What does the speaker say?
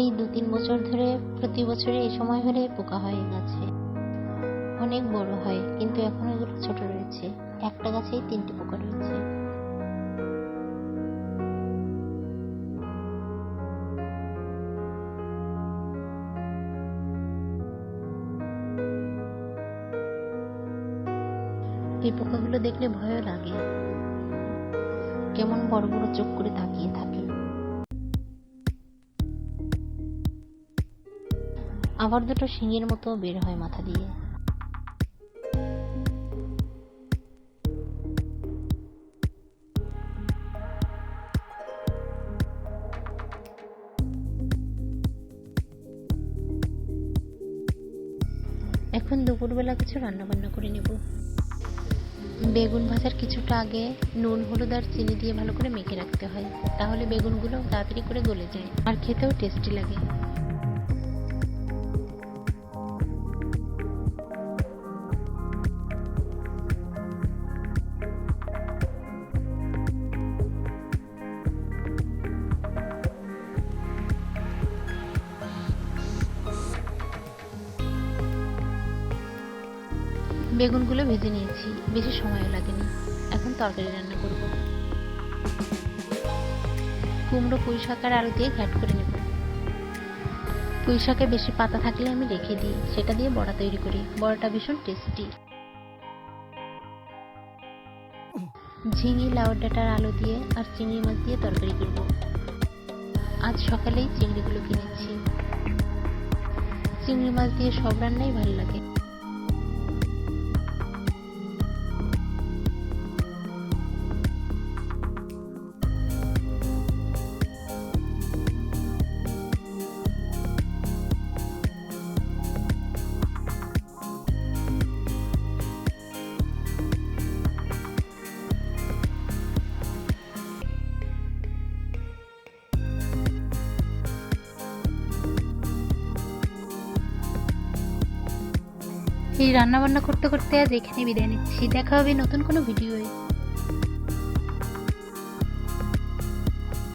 এই দু তিন বছর ধরে, প্রতি বছরে এই সময় হলে পোকা হয় গাছে। অনেক বড় হয়, কিন্তু এখন এগুলো ছোট রয়েছে। একটা গাছেই তিনটি পোকা রয়েছে। এই পোকাগুলো দেখলে ভয়ও লাগে। কেমন বড় বড় চোখ করে তাকিয়ে থাকে। আবার দুটো শিঙের মতো বের হয় মাথা দিয়ে। এখন দুপুরবেলা কিছু রান্না বান্না করে নেব। বেগুন ভাজার কিছুটা আগে নুন, হলুদ আর চিনি দিয়ে ভালো করে মেখে রাখতে হয়। তাহলে বেগুনগুলো তাড়াতাড়ি করে গলে যায়। আর খেতেও টেস্টি লাগে। বেগুনগুলো ভেজে নিয়েছি। বেশি সময়ও লাগেনি। এখন তরকারি রান্না করব। কুমড়ো পুঁই শাক আর আলু দিয়ে ঘ্যাট করে নেব। পুঁই শাকে বেশি পাতা থাকলে আমি রেখে দিই। সেটা দিয়ে বড়া তৈরি করি। বড়াটা ভীষণ টেস্টি। ঝিঙে, লাউ ডাঁটার আলু দিয়ে আর চিংড়ি মাছ দিয়ে তরকারি করব। আজ সকালেই চিংড়িগুলো কিনেছি চিংড়ি মাছ দিয়ে সব রান্নাই ভালো লাগে। এই রান্নাবান্না করতে করতে আজ এখানে বিদায় নিচ্ছি। দেখা হবে নতুন কোনো ভিডিওয়ে।